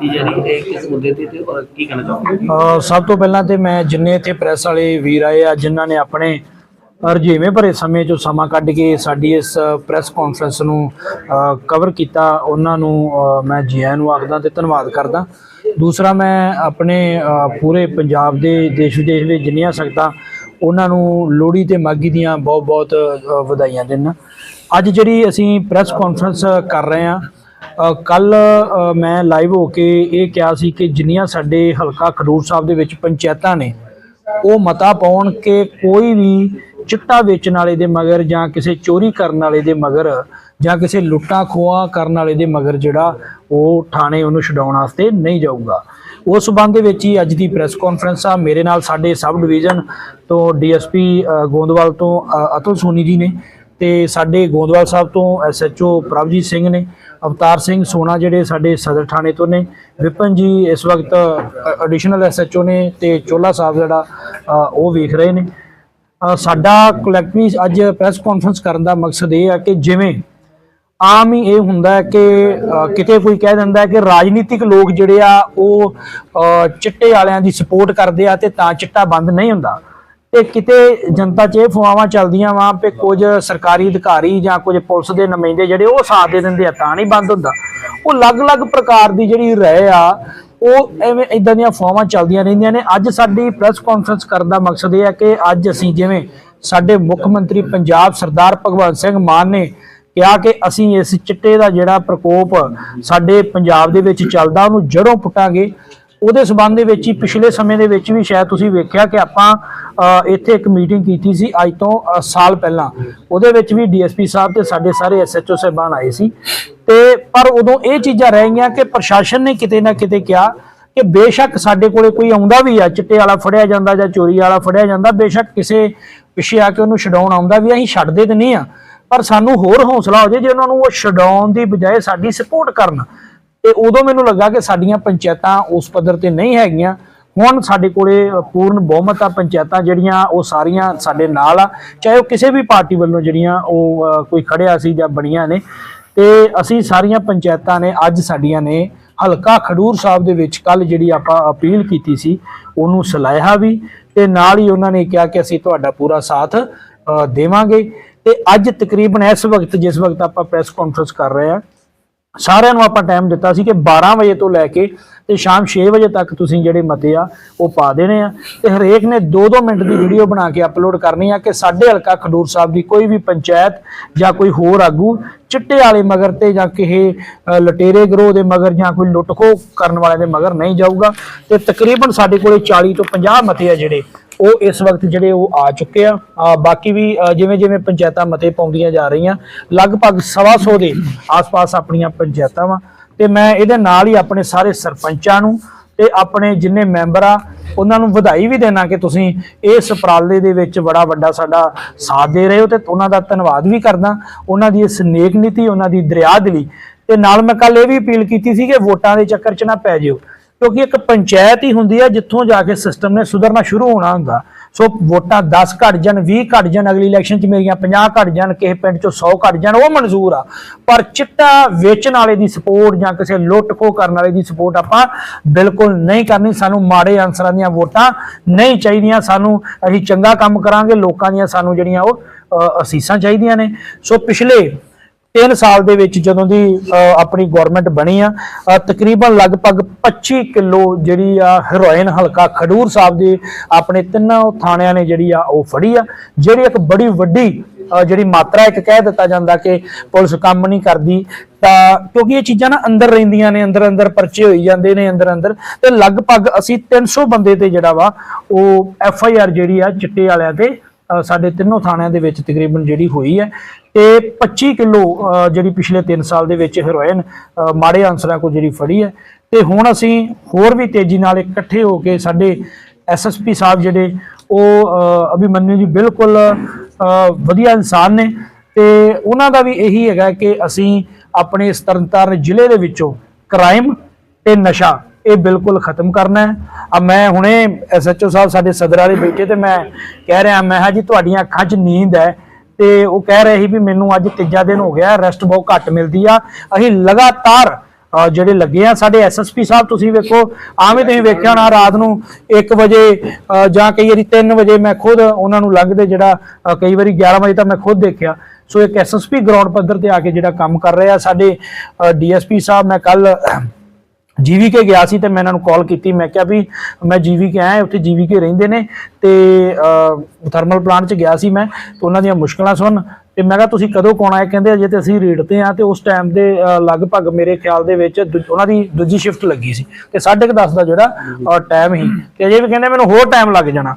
ਕੀਤੀ ਜਾ ਰਹੀ ਹੈ ਕਿਸ ਮੁੱਦੇ ਤੇ ਤੇ ਔਰ ਕੀ ਕਹਿਣਾ ਚਾਹੋਗੇ? ਸਭ ਤੋਂ ਪਹਿਲਾਂ ਤੇ ਮੈਂ ਜਿੰਨੇ ਇੱਥੇ ਪ੍ਰੈਸ ਵਾਲੇ ਵੀਰ ਆਏ ਆ, ਜਿਨ੍ਹਾਂ ਨੇ ਆਪਣੇ ਰਜੀਵੇਂ ਭਰੇ ਸਮੇਂ ਚੋਂ ਸਮਾਂ ਕੱਢ ਕੇ ਸਾਡੀ ਇਸ ਪ੍ਰੈਸ ਕਾਨਫਰੰਸ ਨੂੰ ਕਵਰ ਕੀਤਾ, ਉਹਨਾਂ ਨੂੰ ਮੈਂ ਜੀ ਨੂੰ ਆਖਦਾ ਤੇ ਧੰਨਵਾਦ ਕਰਦਾ। ਦੂਸਰਾ ਮੈਂ ਆਪਣੇ ਪੂਰੇ ਪੰਜਾਬ ਦੇ ਦੇਸ਼ ਵਿਦੇਸ਼ ਦੇ ਜਿੰਨੀਆਂ ਸਕਦਾ ਉਹਨਾਂ ਨੂੰ ਲੋਹੜੀ ਤੇ ਮਾਗੀ ਦੀਆਂ ਬਹੁਤ-ਬਹੁਤ ਵਧਾਈਆਂ ਦਿੰਦਾ। ਅੱਜ ਜਿਹੜੀ ਅਸੀਂ ਪ੍ਰੈਸ ਕਾਨਫਰੰਸ ਕਰ ਰਹੇ ਹਾਂ ਕੱਲ ਮੈਂ ਲਾਈਵ ਹੋ ਕੇ ਇਹ ਕਿਹਾ ਸੀ ਕਿ ਜਿੰਨੀਆਂ ਸਾਡੇ ਹਲਕਾ ਖਡੂਰ ਸਾਹਿਬ ਦੇ ਵਿੱਚ ਪੰਚਾਇਤਾਂ ਨੇ ਉਹ ਮਤਾ ਪਾਉਣ ਕਿ ਕੋਈ ਵੀ ਚਿੱਟਾ ਵੇਚਣ ਵਾਲੇ ਦੇ ਮਗਰ ਜਾਂ ਕਿਸੇ ਚੋਰੀ ਕਰਨ ਵਾਲੇ ਦੇ ਮਗਰ ਜਾਂ ਕਿਸੇ ਲੁੱਟਾਂ ਖੋਹਾਂ ਕਰਨ ਵਾਲੇ ਦੇ ਮਗਰ ਜਿਹੜਾ ਉਹ ਥਾਣੇ ਉਹਨੂੰ ਛਡਾਉਣ ਵਾਸਤੇ ਨਹੀਂ ਜਾਊਗਾ। ਉਸ ਸਬੰਧ ਦੇ ਵਿੱਚ ਹੀ ਅੱਜ ਦੀ ਪ੍ਰੈਸ ਕਾਨਫਰੰਸ ਆ। ਮੇਰੇ ਨਾਲ ਸਾਡੇ ਸਬ ਡਿਵੀਜ਼ਨ ਤੋਂ ਡੀਐਸਪੀ ਗੋਂਦਵਾਲ ਤੋਂ ਅ, ਅਤੁਲ ਸੋਨੀ ਜੀ ਨੇ। ਤੇ ਸਾਡੇ ਗੋਂਦਵਾਲ ਸਾਹਿਬ ਤੋਂ ਐਸਐਚਓ ਪ੍ਰਭਜੀਤ ਸਿੰਘ ਨੇ, ਅਵਤਾਰ ਸਿੰਘ ਸੋਨਾ ਜਿਹੜੇ ਸਾਡੇ ਸਦਰ ਥਾਣੇ ਤੋਂ ਨੇ, ਵਿਪਨ ਜੀ ਇਸ ਵਕਤ ਐਡੀਸ਼ਨਲ ਐਸਐਚਓ ਨੇ ਤੇ ਚੋਲਾ ਸਾਹਿਬ ਜਿਹੜਾ ਉਹ ਵੇਖ ਰਹੇ ਨੇ। ਸਾਡਾ ਕਲੈਕਟਿਵ ਅੱਜ ਪ੍ਰੈਸ ਕਾਨਫਰੰਸ ਕਰਨ ਦਾ ਮਕਸਦ ਇਹ ਆ ਕਿ ਜਿਵੇਂ ਆਮ ਹੀ ਇਹ ਹੁੰਦਾ ਹੈ ਕਿ ਕਿਤੇ ਕੋਈ ਕਹਿ ਦਿੰਦਾ ਹੈ ਕਿ ਰਾਜਨੀਤਿਕ ਲੋਕ ਜਿਹੜੇ ਆ, ਉਹ ਚਿੱਟੇ ਵਾਲਿਆਂ ਦੀ ਸਪੋਰਟ ਕਰਦੇ ਆ ਤੇ ਤਾਂ ਚਿੱਟਾ ਬੰਦ ਨਹੀਂ ਹੁੰਦਾ। ਤੇ ਕਿਤੇ ਜਨਤਾ 'ਚ ਇਹ ਫੁਆਵਾਂ ਚੱਲਦੀਆਂ ਵਾਂ ਕਿ ਕੁਝ ਸਰਕਾਰੀ ਅਧਿਕਾਰੀ ਜਾਂ ਕੁਝ ਪੁਲਿਸ ਦੇ ਨੁਮਾਇੰਦੇ ਜਿਹੜੇ ਉਹ ਸਾਥ ਦੇ ਦਿੰਦੇ ਆ, ਤਾਂ ਨਹੀਂ ਬੰਦ ਹੁੰਦਾ। ਉਹ ਅਲੱਗ-ਅਲੱਗ ਪ੍ਰਕਾਰ ਦੀ ਜਿਹੜੀ ਰਹਿ ਆ, ਉਹ ਐਵੇਂ ਇਦਾਂ ਦੀਆਂ ਫੁਆਵਾਂ ਚੱਲਦੀਆਂ ਰਹਿੰਦੀਆਂ ਨੇ। ਅੱਜ ਸਾਡੀ ਪ੍ਰੈਸ ਕਾਨਫਰੰਸ ਕਰਨ ਦਾ ਮਕਸਦ ਇਹ ਹੈ ਕਿ ਅੱਜ ਅਸੀਂ ਜਿਵੇਂ ਸਾਡੇ ਮੁੱਖ ਮੰਤਰੀ ਪੰਜਾਬ ਸਰਦਾਰ ਭਗਵੰਤ ਸਿੰਘ ਮਾਨ ਨੇ ਕਿਹਾ ਕਿ ਅਸੀਂ ਇਸ ਚਿੱਟੇ ਦਾ ਜਿਹੜਾ ਪ੍ਰਕੋਪ ਸਾਡੇ ਪੰਜਾਬ ਦੇ ਵਿੱਚ ਚੱਲਦਾ, ਉਹਨੂੰ ਜੜੋਂ ਪੁੱਟਾਂਗੇ। ਉਹਦੇ ਸਬੰਧ ਦੇ ਵਿੱਚ ਹੀ ਪਿਛਲੇ ਸਮੇਂ ਦੇ ਵਿੱਚ ਵੀ ਸ਼ਾਇਦ ਤੁਸੀਂ ਵੇਖਿਆ ਕਿ ਆਪਾਂ ਇੱਥੇ ਇੱਕ ਮੀਟਿੰਗ ਕੀਤੀ ਸੀ ਅੱਜ ਤੋਂ ਸਾਲ ਪਹਿਲਾਂ। ਉਹਦੇ ਵਿੱਚ ਵੀ ਡੀਐਸਪੀ ਸਾਹਿਬ ਤੇ ਸਾਡੇ ਸਾਰੇ ਐਸਐਚਓ ਸਾਹਿਬਾਨ ਆਏ ਸੀ। ਤੇ ਪਰ ਉਦੋਂ ਇਹ ਚੀਜ਼ਾਂ ਰਹਿ ਗਈਆਂ ਕਿ ਪ੍ਰਸ਼ਾਸਨ ਨੇ ਕਿਤੇ ਨਾ ਕਿਤੇ ਕਿਹਾ ਕਿ ਬੇਸ਼ੱਕ ਸਾਡੇ ਕੋਲੇ ਕੋਈ ਆਉਂਦਾ ਵੀ ਆ, ਚਿੱਟੇ ਵਾਲਾ ਫੜਿਆ ਜਾਂਦਾ ਜਾਂ ਚੋਰੀ ਵਾਲਾ ਫੜਿਆ ਜਾਂਦਾ, ਬੇਸ਼ੱਕ ਕਿਸੇ ਪਿੱਛੇ ਆ ਕੇ ਉਹਨੂੰ ਛਡਾਉਣ ਆਉਂਦਾ ਵੀ ਅਸੀਂ ਛੱਡਦੇ ਤੇ ਨਹੀਂ ਆ। ਪਰ ਸਾਨੂੰ ਹੋਰ ਹੌਸਲਾ ਹੋ ਜੇ ਜੇ ਉਹਨਾਂ ਨੂੰ ਉਹ ਛਡਾਉਣ ਦੀ ਬਜਾਏ ਸਾਡੀ ਸਪੋਰਟ ਕਰਨ। ਤੇ ਉਦੋਂ ਮੈਨੂੰ ਲੱਗਾ ਕਿ ਸਾਡੀਆਂ ਪੰਚਾਇਤਾਂ ਉਸ ਪੱਧਰ ਤੇ ਨਹੀਂ ਹੈਗੀਆਂ। ਹੁਣ ਸਾਡੇ ਕੋਲੇ ਪੂਰਨ ਬਹੁਮਤ ਆ, ਪੰਚਾਇਤਾਂ ਜਿਹੜੀਆਂ, ਉਹ ਸਾਰੀਆਂ ਸਾਡੇ ਨਾਲ ਆ। ਚਾਹੇ ਉਹ ਕਿਸੇ ਵੀ ਪਾਰਟੀ ਵੱਲੋਂ ਜਿਹੜੀਆਂ, ਉਹ ਕੋਈ ਖੜਿਆ ਸੀ ਜਾਂ ਬਣੀਆਂ ਨੇ। ਤੇ ਅਸੀਂ ਸਾਰੀਆਂ ਪੰਚਾਇਤਾਂ ਨੇ, ਅੱਜ ਸਾਡੀਆਂ ਨੇ, ਹਲਕਾ ਖਡੂਰ ਸਾਹਿਬ ਦੇ ਵਿੱਚ ਕੱਲ ਜਿਹੜੀ ਆਪਾਂ ਅਪੀਲ ਕੀਤੀ ਸੀ, ਉਹਨੂੰ ਸਲਾਹਿਆ ਵੀ, ਤੇ ਨਾਲ ਹੀ ਉਹਨਾਂ ਨੇ ਕਿਹਾ ਕਿ ਅਸੀਂ ਤੁਹਾਡਾ ਪੂਰਾ ਸਾਥ ਦੇਵਾਂਗੇ। ਤੇ ਅੱਜ ਤਕਰੀਬਨ ਇਸ ਵਕਤ, ਜਿਸ ਵਕਤ ਆਪਾਂ ਪ੍ਰੈਸ ਕਾਨਫਰੰਸ ਕਰ ਰਹੇ ਹਾਂ ਸਾਰਿਆਂ ਨੂੰ ਆਪਾਂ ਟਾਈਮ ਦਿੱਤਾ ਸੀ ਕਿ 12 ਵਜੇ ਤੋਂ ਲੈ ਕੇ ਤੇ ਸ਼ਾਮ 6 ਵਜੇ ਤੱਕ ਤੁਸੀਂ ਜਿਹੜੇ ਮਤੇ ਆ, ਉਹ ਪਾ ਦੇਣੇ ਆ। ਤੇ ਹਰੇਕ ਨੇ 2-2 ਮਿੰਟ ਦੀ ਵੀਡੀਓ ਬਣਾ ਕੇ ਅਪਲੋਡ ਕਰਨੀ ਆ ਕਿ ਸਾਡੇ ਹਲਕਾ ਖਡੂਰ ਸਾਹਿਬ ਦੀ ਕੋਈ ਵੀ ਪੰਚਾਇਤ ਜਾਂ ਕੋਈ ਹੋਰ ਆਗੂ ਚਿੱਟੇ ਵਾਲੇ ਮਗਰ ਤੇ ਜਾਂ ਕਿਸੇ ਲਟੇਰੇ ਗਰੋਹ ਦੇ ਮਗਰ ਜਾਂ ਕੋਈ ਲੁੱਟਖੋ ਕਰਨ ਵਾਲੇ ਦੇ ਮਗਰ ਨਹੀਂ ਜਾਊਗਾ। ਤੇ ਤਕਰੀਬਨ ਸਾਡੇ ਕੋਲੇ 40 ਤੋਂ 50 ਮਤੇ ਆ ਜਿਹੜੇ ਉਹ ਇਸ ਵਕਤ ਜਿਹੜੇ ਉਹ ਆ ਚੁੱਕੇ ਆ। ਬਾਕੀ ਵੀ ਜਿਵੇਂ ਜਿਵੇਂ ਪੰਚਾਇਤਾਂ ਮਤੇ ਪਾਉਂਦੀਆਂ ਜਾ ਰਹੀਆਂ, ਲਗਭਗ ਸਵਾ ਸੌ ਦੇ ਆਸ-ਪਾਸ ਆਪਣੀਆਂ ਪੰਚਾਇਤਾਂ ਵਾ। ਤੇ ਮੈਂ ਇਹਦੇ ਨਾਲ ਹੀ ਆਪਣੇ ਸਾਰੇ ਸਰਪੰਚਾਂ ਨੂੰ ਤੇ ਆਪਣੇ ਜਿੰਨੇ ਮੈਂਬਰ ਆ, ਉਹਨਾਂ ਨੂੰ ਵਧਾਈ ਵੀ ਦੇਣਾ ਕਿ ਤੁਸੀਂ ਇਸ ਉਪਰਾਲੇ ਦੇ ਵਿੱਚ ਬੜਾ ਵੱਡਾ ਸਾਡਾ ਸਾਥ ਦੇ ਰਹੇ ਹੋ ਤੇ ਉਹਨਾਂ ਦਾ ਧੰਨਵਾਦ ਵੀ ਕਰਦਾ। ਉਹਨਾਂ ਦੀ ਇਸ ਨੇਕ ਨੀਤੀ, ਉਹਨਾਂ ਦੀ ਦਰਿਆ ਦਿਲੀ ਤੇ ਨਾਲ ਮੈਂ ਕੱਲ ਇਹ ਵੀ ਅਪੀਲ ਕੀਤੀ ਸੀ ਕਿ ਵੋਟਾਂ ਦੇ ਚੱਕਰ 'ਚ ਨਾ ਪੈ ਜਿਓ। ਕਿਉਂਕਿ ਇੱਕ ਪੰਚਾਇਤ ਹੀ ਹੁੰਦੀ ਹੈ ਜਿੱਥੋਂ ਜਾ ਕੇ ਸਿਸਟਮ ਨੇ ਸੁਧਰਨਾ ਸ਼ੁਰੂ ਹੋਣਾ ਹੁੰਦਾ। ਸੋ ਵੋਟਾਂ 10 ਘਟ ਜਾਣ 20 ਘਟ ਜਾਣ, ਅਗਲੀ ਇਲੈਕਸ਼ਨ 'ਚ ਮੇਰੀਆਂ 50 ਘਟ ਜਾਣ, ਕਿਸੇ ਪਿੰਡ 'ਚੋਂ 100 ਘਟ ਜਾਣ, ਉਹ ਮਨਜ਼ੂਰ ਆ। ਪਰ ਚਿੱਟਾ ਵੇਚਣ ਵਾਲੇ ਦੀ ਸਪੋਰਟ ਜਾਂ ਕਿਸੇ ਲੁੱਟ ਖੋਹ ਕਰਨ ਵਾਲੇ ਦੀ ਸਪੋਰਟ ਆਪਾਂ ਬਿਲਕੁਲ ਨਹੀਂ ਕਰਨੀ। ਸਾਨੂੰ ਮਾੜੇ ਅਨਸਰਾਂ ਦੀਆਂ ਵੋਟਾਂ ਨਹੀਂ ਚਾਹੀਦੀਆਂ। ਸਾਨੂੰ ਅਸੀਂ ਚੰਗਾ ਕੰਮ ਕਰਾਂਗੇ। ਲੋਕਾਂ ਦੀਆਂ ਸਾਨੂੰ ਜਿਹੜੀਆਂ ਉਹ ਅਸੀਸਾਂ ਚਾਹੀਦੀਆਂ ਨੇ। ਸੋ ਪਿਛਲੇ 3 ਸਾਲ ਦੇ ਵਿੱਚ ਜਦੋਂ ਦੀ ਅ, ਆਪਣੀ ਗਵਰਨਮੈਂਟ ਬਣੀ ਆ ਤਕਰੀਬਨ ਲਗਭਗ 25 ਕਿਲੋ ਜਿਹੜੀ ਆ ਹੈਰੋਇਨ ਹਲਕਾ ਖਡੂਰ ਸਾਹਿਬ ਦੇ ਆਪਣੇ ਤਿੰਨਾਂ ਥਾਣਿਆਂ ਨੇ ਜਿਹੜੀ ਆ ਉਹ ਫੜੀ ਆ ਜਿਹੜੀ ਇੱਕ ਬੜੀ ਵੱਡੀ ਜਿਹੜੀ ਮਾਤਰਾ ਇੱਕ ਕਹਿ ਦਿੱਤਾ ਜਾਂਦਾ ਕਿ ਪੁਲਿਸ ਕੰਮ ਨਹੀਂ ਕਰਦੀ। ਤਾਂ ਕਿਉਂਕਿ ਇਹ ਚੀਜ਼ਾਂ ਨਾ ਅੰਦਰ ਰਹਿੰਦੀਆਂ ਨੇ ਅੰਦਰ ਅੰਦਰ ਪਰਚੇ ਹੋਈ ਜਾਂਦੇ ਨੇ ਅੰਦਰ ਅੰਦਰ ਤੇ ਲਗਭਗ ਅਸੀਂ 300 ਬੰਦੇ ਤੇ ਜਿਹੜਾ ਵਾ ਉਹ ਐਫ ਆਈ ਆਰ ਜਿਹੜੀ ਆ ਚਿੱਟੇ ਵਾਲਿਆਂ ਤੇ ਸਾਡੇ ਤਿੰਨੋਂ ਥਾਣਿਆਂ ਦੇ ਵਿੱਚ ਤਕਰੀਬਨ ਜਿਹੜੀ ਹੋਈ ਹੈ। ਤੇ 25 ਕਿਲੋ ਜਿਹੜੀ ਪਿਛਲੇ 3 ਸਾਲ ਦੇ ਵਿੱਚ ਹੈਰੋਇਨ ਮਾੜੇ ਆਂਸਰਾਂ ਕੋਲ ਜਿਹੜੀ ਫੜੀ ਹੈ। ਤੇ ਹੁਣ ਅਸੀਂ ਹੋਰ ਵੀ ਤੇਜ਼ੀ ਨਾਲ ਇਕੱਠੇ ਹੋ ਕੇ ਸਾਡੇ ਐਸਐਸਪੀ ਸਾਹਿਬ ਜਿਹੜੇ, ਉਹ ਅਭਿਮਨਿਊ ਜੀ ਬਿਲਕੁਲ ਵਧੀਆ ਇਨਸਾਨ ਨੇ। ਤੇ ਉਹਨਾਂ ਦਾ ਵੀ ਇਹੀ ਹੈਗਾ ਕਿ ਅਸੀਂ ਆਪਣੇ ਇਸ ਤਰਨਤਾਰਨ ਜ਼ਿਲ੍ਹੇ ਦੇ ਵਿੱਚੋਂ ਕ੍ਰਾਈਮ ਤੇ ਨਸ਼ਾ, ਇਹ ਬਿਲਕੁਲ ਖਤਮ ਕਰਨਾ ਹੈ। ਆ ਮੈਂ ਹੁਣੇ ਐਸਐਚਓ ਸਾਹਿਬ ਸਾਡੇ ਸਦਰ ਵਾਲੇ ਬੈਠੇ ਤੇ ਮੈਂ ਕਹਿ ਰਿਹਾ, ਮੈਂ ਹਾਂ ਜੀ, ਤੁਹਾਡੀਆਂ ਅੱਖਾਂ 'ਚ ਨੀਂਦ ਹੈ। ਤੇ ਉਹ ਕਹਿ ਰਹੇ ਸੀ ਵੀ ਮੈਨੂੰ ਅੱਜ ਤੀਜਾ ਦਿਨ ਹੋ ਗਿਆ ਰੈਸਟ ਬਹੁਤ ਘੱਟ ਮਿਲਦੀ ਆ। ਅਸੀਂ ਲਗਾਤਾਰ ਜਿਹੜੇ ਲੱਗੇ ਆ ਸਾਡੇ ਐਸਐਸਪੀ ਸਾਹਿਬ, ਤੁਸੀਂ ਵੇਖੋ, ਆਵੇਂ ਤੁਸੀਂ ਵੇਖਿਆ ਹੋਣਾ ਰਾਤ ਨੂੰ 1 ਵਜੇ ਜਾਂ ਕਈ ਵਾਰੀ 3 ਵਜੇ ਮੈਂ ਖੁਦ ਉਹਨਾਂ ਨੂੰ ਲੰਘਦੇ ਜਿਹੜਾ ਕਈ ਵਾਰੀ 11 ਵਜੇ ਤੱਕ ਮੈਂ ਖੁਦ ਦੇਖਿਆ। ਸੋ ਇੱਕ ਐਸਐਸਪੀ ਗਰਾਊਂਡ ਪੱਧਰ ਤੇ ਆ ਕੇ ਜਿਹੜਾ ਕੰਮ ਕਰ ਰਿਹਾ ਸਾਡੇ ਡੀਐਸਪੀ ਸਾਹਿਬ, ਮੈਂ ਕੱਲ ਜੀਵੀਕੇ ਗਿਆ ਸੀ ਤੇ ਮੈਂ ਇਹਨਾਂ ਨੂੰ ਕਾਲ ਕੀਤੀ। ਮੈਂ ਕਿਹਾ ਵੀ ਮੈਂ ਜੀਵੀਕੇ ਆਇਆ ਉੱਥੇ ਜੀਵੀਕੇ ਰਹਿੰਦੇ ਨੇ ਤੇ ਥਰਮਲ ਪਲਾਂਟ 'ਚ ਗਿਆ ਸੀ ਮੈਂ ਤੇ ਉਹਨਾਂ ਦੀਆਂ ਮੁਸ਼ਕਲਾਂ ਸੁਣ। ਤੇ ਮੈਂ ਕਿਹਾ, ਤੁਸੀਂ ਕਦੋਂ ਕੋਣ ਹੈ ਕਹਿੰਦੇ, ਅਜੇ ਤੇ ਅਸੀਂ ਰੇਡ ਤੇ ਆ ਤੇ ਉਸ ਟਾਈਮ ਦੇ ਲਗਭਗ ਮੇਰੇ ਖਿਆਲ ਦੇ ਵਿੱਚ ਦੂ- ਉਹਨਾਂ ਦੀ ਦੂਜੀ ਸ਼ਿਫਟ ਲੱਗੀ ਸੀ ਤੇ 10:30 ਦਾ ਜਿਹੜਾ ਟਾਈਮ ਸੀ। ਤੇ ਅਜੇ ਵੀ ਕਹਿੰਦੇ, ਮੈਨੂੰ ਹੋਰ ਟਾਈਮ ਲੱਗ ਜਾਣਾ।